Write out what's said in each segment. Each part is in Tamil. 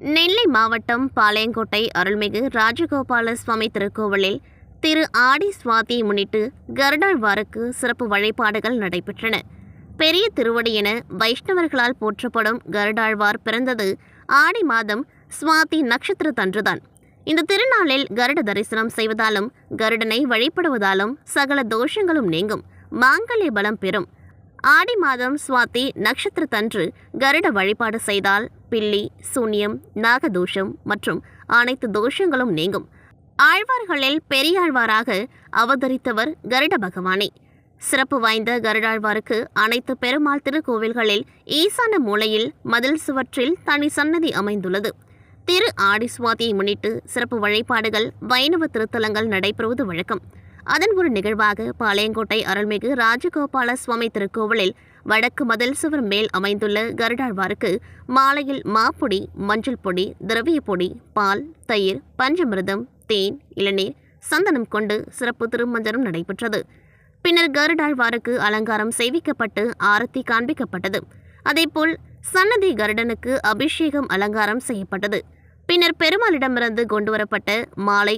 நெல்லை மாவட்டம் பாளையங்கோட்டை அருள்மிகு ராஜகோபால சுவாமி திருக்கோவிலில் திரு ஆடி சுவாதியை முன்னிட்டு கருடாழ்வாருக்கு சிறப்பு வழிபாடுகள் நடைபெற்றன. பெரிய திருவடி என வைஷ்ணவர்களால் போற்றப்படும் கருடாழ்வார் பிறந்தது ஆடி மாதம் சுவாதி நட்சத்திரத்தன்றுதான் இந்த திருநாளில் கருட தரிசனம் செய்வதாலும் கருடனை வழிபடுவதாலும் சகல தோஷங்களும் நீங்கும். மாங்கல்ய பலம் பெறும். ஆடி மாதம் சுவாதி நட்சத்திரத்தன்று கருட வழிபாடு செய்தால் பில்லி சூன்யம் நாகதோஷம் மற்றும் அனைத்து தோஷங்களும் நீங்கும். ஆழ்வார்களில் பெரியாழ்வாராக அவதரித்தவர் கருட பகவானே. சிறப்பு வாய்ந்த கருடாழ்வாருக்கு அனைத்து பெருமாள் திருக்கோவில்களில் ஈசான மூலையில் மதில் சுவற்றில் தனி சன்னதி அமைந்துள்ளது. திரு ஆடி சுவாதியை முன்னிட்டு சிறப்பு வழிபாடுகள் வைணவ திருத்தலங்கள் நடைபெறுவது வழக்கம். அதன் ஒரு நிகழ்வாக பாளையங்கோட்டை அருள்மிகு ராஜகோபால சுவாமி திருக்கோவிலில் வடக்கு மதில் சுவர் மேல் அமைந்துள்ள கருடாழ்வாருக்கு மாலையில் மாப்பொடி மஞ்சள் பொடி திரவிய பொடி பால் தயிர் பஞ்சமிர்தம் தேன் இளநீர் சந்தனம் கொண்டு சிறப்பு திருமஞ்சனம் நடைபெற்றது. பின்னர் கருடாழ்வாருக்கு அலங்காரம் செய்விக்கப்பட்டு ஆரத்தி காண்பிக்கப்பட்டது. அதேபோல் சன்னதி கருடனுக்கு அபிஷேகம் அலங்காரம் செய்யப்பட்டது. பின்னர் பெருமாளிடமிருந்து கொண்டுவரப்பட்ட மாலை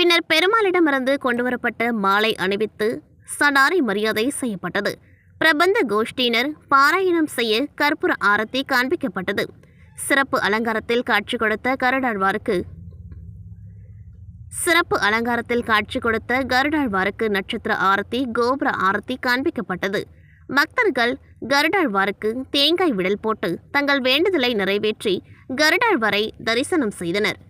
பின்னர் பெருமாளிடமிருந்து கொண்டுவரப்பட்ட மாலை அணிவித்து சடாரி மரியாதை செய்யப்பட்டது. பிரபந்த கோஷ்டியினர் பாராயணம் செய்ய கற்பூர ஆரத்தி காண்பிக்கப்பட்டது. சிறப்பு அலங்காரத்தில் காட்சி கொடுத்த கருடாழ்வாருக்கு சிறப்பு அலங்காரத்தில் காட்சி கொடுத்த கருடாழ்வாருக்கு நட்சத்திர ஆரத்தி கோபுர ஆரத்தி காண்பிக்கப்பட்டது. பக்தர்கள் கருடாழ்வாருக்கு தேங்காய் விடல் போட்டு தங்கள் வேண்டுதலை நிறைவேற்றி கருடாழ்வாரை தரிசனம் செய்தனர்.